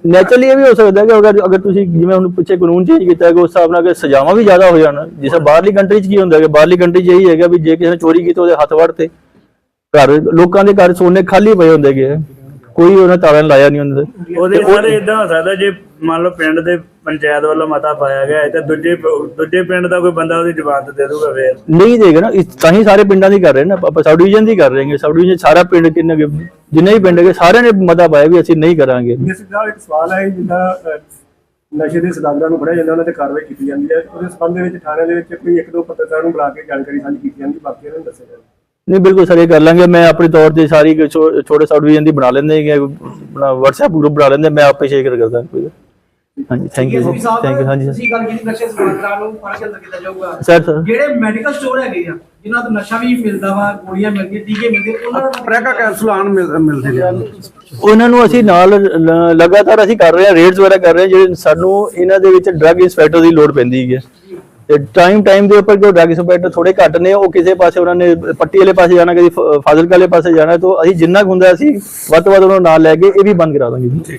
ਨੈਚੁਰਲੀ ਇਹ। ਵੀ ਹੋ ਸਕਦਾ ਕਿ ਅਗਰ ਅਗਰ ਤੁਸੀਂ ਜਿਵੇਂ ਹੁਣ ਪਿੱਛੇ ਕਾਨੂੰਨ ਚੇਂਜ ਕੀਤਾ ਹੈ ਕਿ ਉਸ ਹਿਸਾਬ ਨਾਲ ਕਿ ਸਜ਼ਾਵਾਂ ਵੀ ਜ਼ਿਆਦਾ ਹੋ ਜਾਣ ਜਿਵੇਂ ਬਾਹਰਲੀ ਕੰਟਰੀ 'ਚ ਕੀ ਹੁੰਦਾ ਹੈ ਕਿ ਬਾਹਰਲੀ ਕੰਟਰੀ 'ਚ ਇਹੀ ਹੈਗਾ ਵੀ ਜੇ ਕਿਸੇ ਨੇ ਚੋਰੀ ਕੀਤੀ ਉਹਦੇ ਹੱਥ ਵੜਤੇ ਘਰ ਲੋਕਾਂ ਦੇ ਘਰ ਸੋਨੇ ਖਾਲੀ ਪਏ ਹੁੰਦੇ ਹੈਗੇ ਕੋਈ ਉਹਨਾਂ ਤਾਲਾ ਨੀ ਲਾਇਆ ਨਹੀਂ ਹੁੰਦਾ ਉਹਦੇ ਸਾਰੇ ਇਦਾਂ ਹੋ ਸਕਦਾ ਜੇ ਮੰਨ ਲਓ ਪਿੰਡ ਦੇ ਪੰਚਾਇਤ ਵੱਲੋਂ ਮਤਾ ਪਾਇਆ ਗਿਆ ਹੈ ਤੇ ਦੂਜੇ ਦੂਜੇ ਪਿੰਡ ਦਾ ਕੋਈ ਬੰਦਾ ਉਹਦੀ ਜ਼ਮਾਨਤ ਦੇ ਦੂਗਾ ਫੇਰ। ਨਹੀਂ ਦੇਗਾ ਨਾ ਇਸ ਤਾਂ ਹੀ ਸਾਰੇ ਪਿੰਡਾਂ ਦੀ ਕਰ ਰਹੇ ਨੇ ਆਪਾਂ ਸਬ ਡਿਵੀਜ਼ਨ ਦੀ ਕਰ ਰਹੇ ਹਾਂ ਸਬ ਡਿਵੀਜ਼ਨ ਸਾਰਾ ਪਿੰਡ ਕਿੰਨੇ ਕੁ- ਜਿੰਨੇ ਵੀ ਪਿੰਡ ਹੈਗੇ ਸਾਰਿਆਂ ਨੇ ਮਤਾ ਪਾਇਆ ਵੀ ਅਸੀਂ ਨਹੀਂ ਕਰਾਂਗੇ। ਇਸ ਦਾ ਇੱਕ ਸਵਾਲ ਹੈ ਜਿੱਦਾਂ ਅਹ, ਨਸ਼ੇ ਦੇ ਸਦਾਗਰਾਂ ਨੂੰ ਫੜਿਆ ਜਾਂਦਾ ਉਹਨਾਂ ਤੇ ਕਾਰਵਾਈ ਕੀਤੀ ਜਾਂਦੀ ਹੈ। ਉਹਦੇ ਸੰਬੰਧ ਦੇ ਵਿੱਚ ਥਾਣਿਆਂ ਦੇ ਵਿੱਚ ਕੋਈ ਇੱਕ ਦੋ ਪੱਤਰਕਾਰਾਂ ਨੂੰ ਬੁਲਾ ਕੇ ਜਾਣਕਾਰੀ ਸਾਂਝੀ ਕੀਤੀ ਜਾਂਦੀ ਬਾਕੀ ਇਹਨਾਂ ਨੂੰ ਦੱਸਿਆ ਜਾਂਦਾ ਨਹੀਂ ਬਿਲਕੁਲ ਸਰ ਇਹ ਕਰ ਲਾਂਗੇ। ਮੈਂ ਆਪਣੇ ਤੌਰ ਤੇ ਸਾਰੀ ਛੋਟੇ ਸਬ ਡਿਵੀਜ਼ਨ ਦੀ ਬਣਾ ਲੈਂਦੇ ਹੈਗੇ ਆਪਣਾ WhatsApp ਗਰੁੱਪ ਬਣਾ ਲੈਂਦੇ ਮੈਂ ਆਪੇ ਸ਼ੇਅਰ ਕਰਦਾ ਕੋਈ। ਹਾਂਜੀ ਥੈਂਕ ਯੂ ਥੈਂਕ ਯੂ ਹਾਂਜੀ। ਅਸੀਂ ਗੱਲ ਕੀਤੀ ਨਸ਼ੇ ਸਮਾਗਰਾਂ ਨੂੰ ਫੜ ਕੇ ਅੰਦਰ ਕੀਤਾ ਜਾਊਗਾ। ਸਰ ਸਰ ਜਿਹੜੇ ਮੈਡੀਕਲ ਸਟੋਰ ਹੈਗੇ ਆ ਜਿਨ੍ਹਾਂ ਤੋਂ ਨਸ਼ਾ ਵੀ ਮਿਲਦਾ ਵਾ ਗੋਲੀਆਂ ਮਿਲਦੀਆਂ ਟੀਕੇ ਮਿਲਦੇ ਉਹਨਾਂ ਨੂੰ ਪ੍ਰੈਕਾ ਕੈਪਸੂਲ ਆਣ ਮਿਲਦੇ ਨੇ। ਉਹਨਾਂ ਨੂੰ ਅਸੀਂ ਨਾਲ ਲਗਾਤਾਰ ਅਸੀਂ ਕਰ ਰਹੇ ਹਾਂ ਰੇਡਸ ਵਗੈਰਾ ਕਰ ਰਹੇ ਹਾਂ ਜਿਹੜੇ ਸਾਨੂੰ ਇਹਨਾਂ ਦੇ ਵਿੱਚ ਡਰੱਗ ਇੰਸਪੈਕਟਰ ਦੀ ਲੋੜ ਪੈਂਦੀ ਹੈ ਤੇ ਟਾਈਮ ਟਾਈਮ ਦੇ ਉੱਪਰ ਜੋ ਡਰੱਗ ਇੰਸਪੈਕਟਰ ਥੋੜੇ ਘੱਟ ਨੇ, ਉਹ ਕਿਸੇ ਪਾਸੇ ਉਹਨਾਂ ਨੇ ਪੱਟੀ ਵਾਲੇ ਪਾਸੇ ਜਾਣਾ, ਕਦੀ ਫਾਜ਼ਿਲਕਾ ਵਾਲੇ ਪਾਸੇ ਜਾਣਾ, ਤਾਂ ਅਸੀਂ ਜਿੰਨਾ ਕੁ ਹੁੰਦਾ ਅਸੀਂ ਵੱਧ ਤੋਂ ਵੱਧ ਉਹਨਾਂ ਨੂੰ ਨਾਲ ਲੈ ਕੇ ਇਹ ਵੀ ਬੰਦ ਕਰਾ ਦਾਂਗੇ ਜੀ।